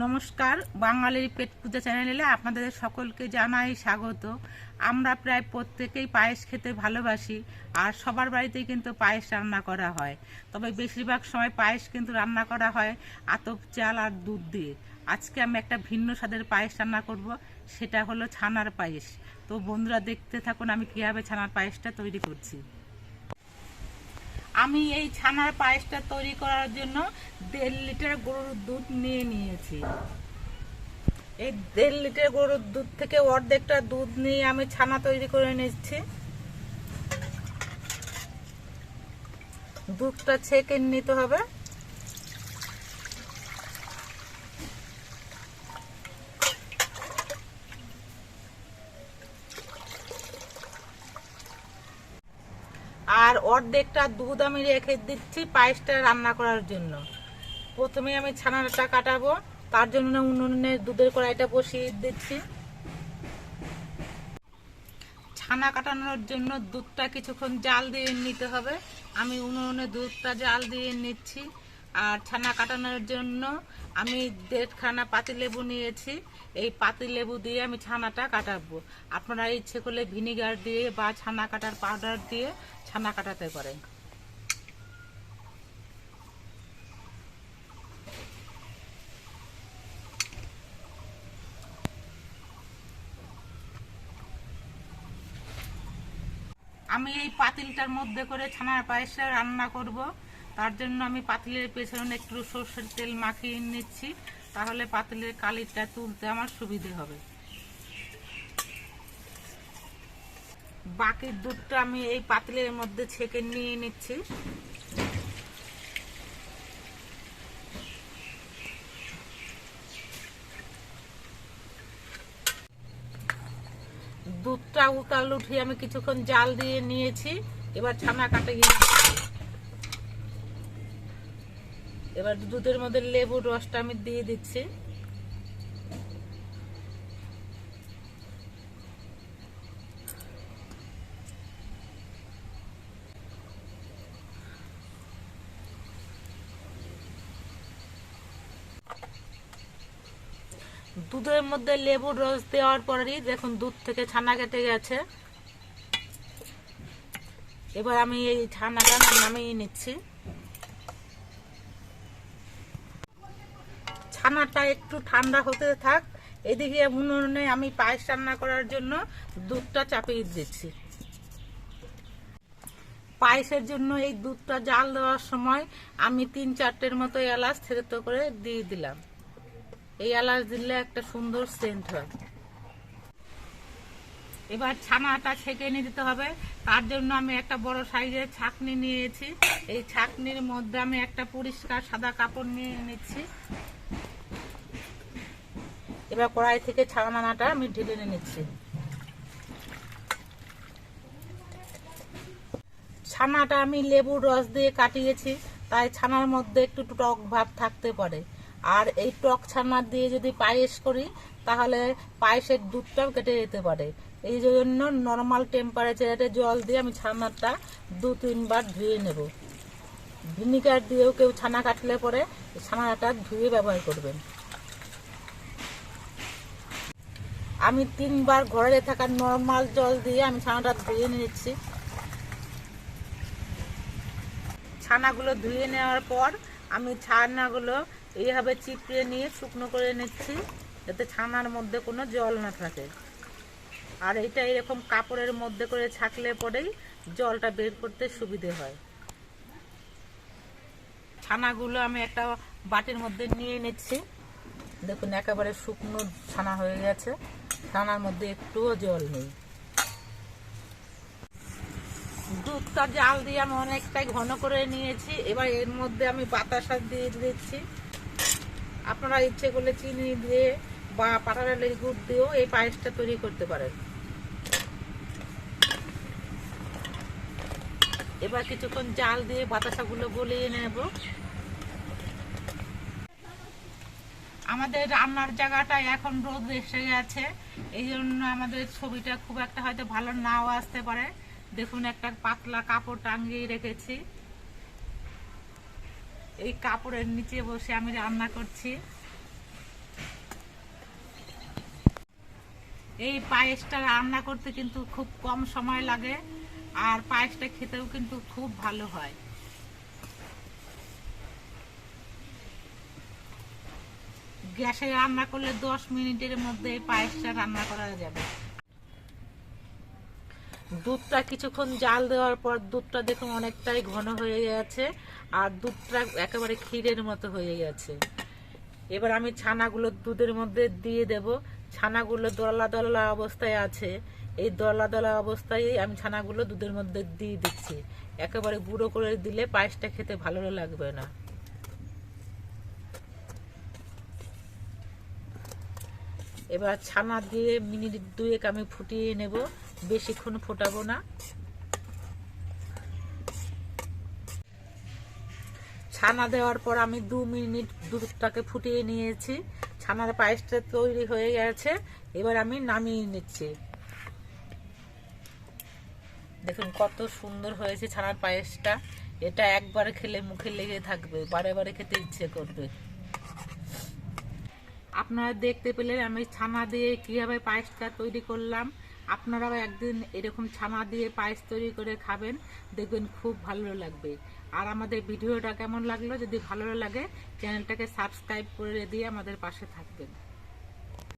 নমস্কার, বাঙালির পেট পূজা চ্যানেলে আপনাদের সকলকে জানাই স্বাগত। আমরা প্রায় প্রত্যেকেই পায়েস খেতে ভালোবাসি আর সবার বাড়িতেই কিন্তু পায়েস রান্না করা হয়। তবে বেশিরভাগ সময় পায়েস কিন্তু রান্না করা হয় আতপ চাল আর দুধ দিয়ে। আজকে আমি একটা ভিন্ন স্বাদের পায়েস রান্না করব, সেটা হলো ছানার পায়েস। তো বন্ধুরা দেখতে থাকুন আমি কীভাবে ছানার পায়েসটা তৈরি করছি। আমি এই ছানার পায়েসটা তৈরি করার জন্য দেড় লিটার গরুর দুধ নিয়ে নিয়েছি। এই দেড় লিটার গরুর দুধ থেকে অর্ধেকটা দুধ নিয়ে আমি ছানা তৈরি করে নিচ্ছি। দুধটা ছেঁকে নিতে হবে। আর অর্ধেকটা দুধ আমি রেখে দিচ্ছি পায়েসটা রান্না করার জন্য। প্রথমে আমি ছানাটা কাটাবো, তার জন্য উনুনে দুধের কড়াইটা বসিয়ে দিচ্ছি। ছানা কাটানোর জন্য দুধটা কিছুক্ষণ জাল দিয়ে নিতে হবে। আমি উনুনে দুধটা জাল দিয়ে নিচ্ছি। আর ছানা কাটানোর জন্য আমি দেড়খানা পাতিলেবু নিয়েছি। এই পাতিলেবু দিয়ে আমি ছানাটা কাটাবো। আপনারা ইচ্ছে করলে ভিনিগার দিয়ে বা ছানা কাটার পাউডার দিয়ে ছানা কাটাতে পারেন আমি এই পাতিলটার মধ্যে করে ছানার পায়েসটা রান্না করব। তার জন্য আমি পাতিলের পেছনে একটু সর্ষের তেল মাখিয়ে নিচ্ছি। তাহলে পাতিলের কালিটা তুলতে আমার সুবিধে হবে। বাকি দুধটা আমি এই পাতিলের মধ্যে ছেঁকে নিয়ে নিচ্ছি। দুধটা উতাল উঠিয়ে আমি কিছুক্ষণ জাল দিয়ে নিয়েছি। এবার ছানা কাটে গিয়ে এবার দুধের মধ্যে লেবুর রসটা আমি দিয়ে দিচ্ছি। দুধের মধ্যে লেবুর রস দেওয়ার পরেই দেখুন দুধ থেকে ছানা কেটে গেছে। এবার আমি এই ছানাটা নামিয়ে নিচ্ছি। ছানাটা একটু ঠান্ডা হতে থাক, এদিকে উনুনে আমি পায়েস রান্না করার জন্য দুধটা চাপিয়ে দিচ্ছি। পায়েসের জন্য এই দুধটা জাল দেওয়ার সময় আমি তিন চারটের মতো এলাচ থেতো করে দিয়ে দিলাম। এই এলাচ দিলে একটা সুন্দর সেন্ট হয়। এবার ছানাটা ছেঁকে নিয়ে দিতে হবে। তার জন্য আমি একটা বড় সাইজের ছাকনি নিয়েছি। এই ছাকনির মধ্যে আমি একটা পরিষ্কার সাদা কাপড় নিয়ে নিচ্ছি এবার কড়াই থেকে ছানাটা আমি ঢেলে নিচ্ছি। ছানাটা আমি লেবুর রস দিয়ে কাটিয়েছি, তাই ছানার মধ্যে একটু টক ভাব থাকতে পারে। আর এই টক ছানা দিয়ে যদি পায়েস করি, তাহলে পায়েসের দুধটাও কেটে যেতে পারে। এই জন্য নর্মাল টেম্পারেচারে জল দিয়ে আমি ছানাটা দু, তিনবার ধুয়ে নেব। ভিনিগার দিয়েও কেউ ছানা কাটলে পরে ছানাটা ধুয়ে ব্যবহার করবেন। আমি তিনবার ঘরে থাকা নর্মাল জল দিয়ে আমি ছানাটা ধুয়ে নিচ্ছি ছানাগুলো ধুয়ে নেওয়ার পর আমি ছানাগুলো এইভাবে চিপড়ে নিয়ে শুকনো করে নিচ্ছি, যাতে ছানার মধ্যে কোনো জল না থাকে। আর এটা এরকম কাপড়ের মধ্যে করে ছাকলে পরেই জলটা বের করতে সুবিধে হয়। ছানাগুলো আমি একটা বাটির মধ্যে নিয়ে নিচ্ছি। দেখুন, একেবারে শুকনো ছানা হয়ে গেছে। ছানার মধ্যে একটুও জল নেই। দুধটা জাল দিয়ে আমি অনেকটাই ঘন করে নিয়েছি। এবার এর মধ্যে আমি বাতাসা দিয়ে দিচ্ছি। আপনারা ইচ্ছে করলে চিনি দিয়ে বা পাটালি গুড় দিয়েও এই পায়েসটা তৈরি করতে পারেন। এবার কিছুক্ষণ জাল দিয়ে বাতাসাগুলো গলিয়ে নেব। আমাদের রান্নার জায়গাটা এখন রোদ এসে গেছে। এই জন্য আমাদের ছবিটা খুব একটা হয়তো ভালো নাও আসতে পারে। দেখুন একটা পাতলা কাপড় টাঙিয়ে রেখেছি। এই কাপড়ের নিচে বসে আমি রান্না করছি। এই পায়েসটা রান্না করতে কিন্তু খুব কম সময় লাগে, আর পায়েসটা খেতেও কিন্তু খুব ভালো হয়। গ্যাসে রান্না করলে দশ মিনিটের মধ্যে এই পায়েসটা রান্না করা যাবে। দুধটা কিছুক্ষণ জাল দেওয়ার পর দুধটা দেখুন অনেকটাই ঘন হয়ে গেছে, আর দুধটা একেবারে ক্ষীরের মতো হয়ে গেছে। এবার আমি ছানাগুলো দুধের মধ্যে দিয়ে দেব। ছানাগুলো দলা দলা অবস্থায় আছে। এই দলা দলা অবস্থায় আমি ছানাগুলো দুধের মধ্যে দিয়ে দিচ্ছি। একেবারে গুঁড়ো করে দিলে পায়েসটা খেতে ভালো লাগবে না। এবার ছানা দিয়ে মিনিট দুয়েক আমি ফুটিয়ে নেব। বেশিক্ষণ ফোটাবো না। ছানা দেওয়ার পর আমি দু মিনিট দুধটাকে ফুটিয়ে নিয়েছি। ছানার পায়েসটা তৈরি হয়ে গেছে। এবার আমি নামিয়ে নিচ্ছি। দেখুন কত সুন্দর হয়েছে ছানার পায়েসটা। এটা একবার খেলে মুখে লেগে থাকবে, বারে বারে খেতে ইচ্ছে করবে। আপনারা দেখতে পেলে আমি ছানা দিয়ে কীভাবে পায়েসটা তৈরি করলাম। আপনারাও একদিন এরকম ছানা দিয়ে পায়েস তৈরি করে খাবেন, দেখবেন খুব ভালো লাগবে। আর আমাদের ভিডিওটা কেমন লাগল, যদি ভালো লাগে, চ্যানেলটাকে সাবস্ক্রাইব করে দিয়ে আমাদের পাশে থাকবেন।